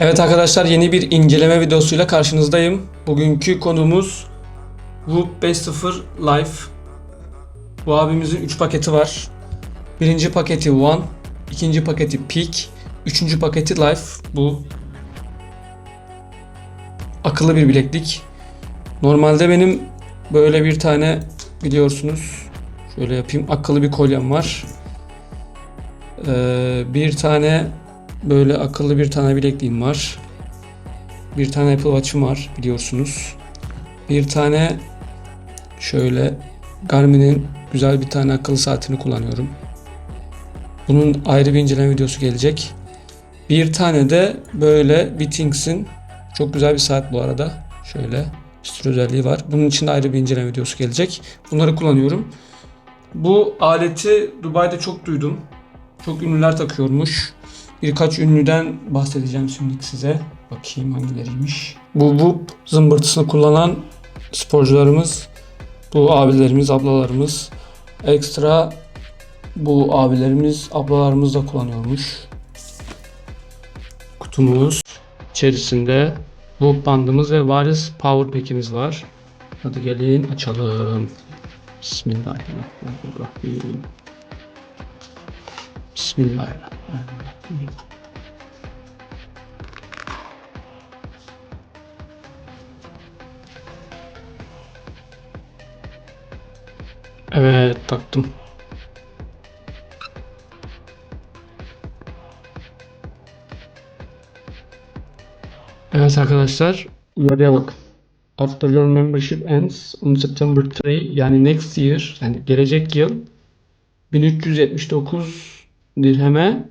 Evet arkadaşlar yeni bir inceleme videosuyla karşınızdayım. Bugünkü konumuz Whoop 5.0 Life. Bu abimizin 3 paketi var. Birinci paketi One, ikinci paketi Peak, üçüncü paketi Life. Bu akıllı bir bileklik. Normalde benim böyle bir tane biliyorsunuz şöyle yapayım akıllı bir kolyem var. Ee, bir tane böyle akıllı bir tane bilekliğim var. Bir tane Apple Watch'ım var biliyorsunuz. Bir tane şöyle Garmin'in güzel bir tane akıllı saatini kullanıyorum. Bunun ayrı bir inceleme videosu gelecek. Bir tane de böyle Wittings'in çok güzel bir saat bu arada. Şöyle sürü özelliği var. Bunun için de ayrı bir inceleme videosu gelecek. Bunları kullanıyorum. Bu aleti Dubai'de çok duydum. Çok ünlüler takıyormuş. Birkaç ünlüden bahsedeceğim şimdi size. Bakayım hangileriymiş. Bu bu zımbırtısını kullanan sporcularımız, bu abilerimiz, ablalarımız. Ekstra bu abilerimiz, ablalarımız da kullanıyormuş. Kutumuz içerisinde bu bandımız ve Varis Power Pack'imiz var. Hadi gelin açalım. Bismillahirrahmanirrahim. Bismillahirrahmanirrahim. Evet taktım. Evet arkadaşlar uyarıya bak. After your membership ends on September 3 yani next year yani gelecek yıl 1379 dirheme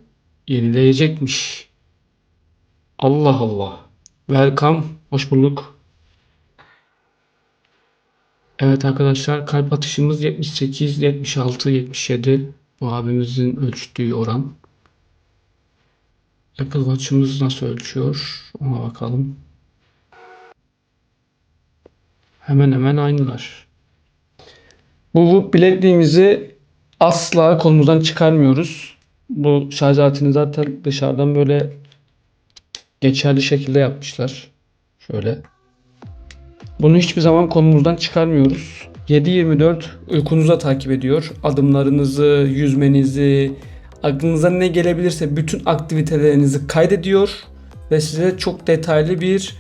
yenileyecekmiş. Allah Allah. Welcome. Hoş bulduk. Evet arkadaşlar kalp atışımız 78, 76, 77. Bu abimizin ölçtüğü oran. Apple Watch'ımız nasıl ölçüyor? Ona bakalım. Hemen hemen aynılar. Bu, bilekliğimizi asla kolumuzdan çıkarmıyoruz. Bu şarj aletini zaten dışarıdan böyle geçerli şekilde yapmışlar. Şöyle. Bunu hiçbir zaman kolumuzdan çıkarmıyoruz. 7-24 uykunuza takip ediyor. Adımlarınızı, yüzmenizi, aklınıza ne gelebilirse bütün aktivitelerinizi kaydediyor ve size çok detaylı bir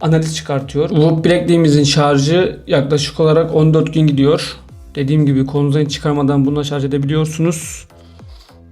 analiz çıkartıyor. Bu bilekliğimizin şarjı yaklaşık olarak 14 gün gidiyor. Dediğim gibi kolunuzdan hiç çıkarmadan bununla şarj edebiliyorsunuz.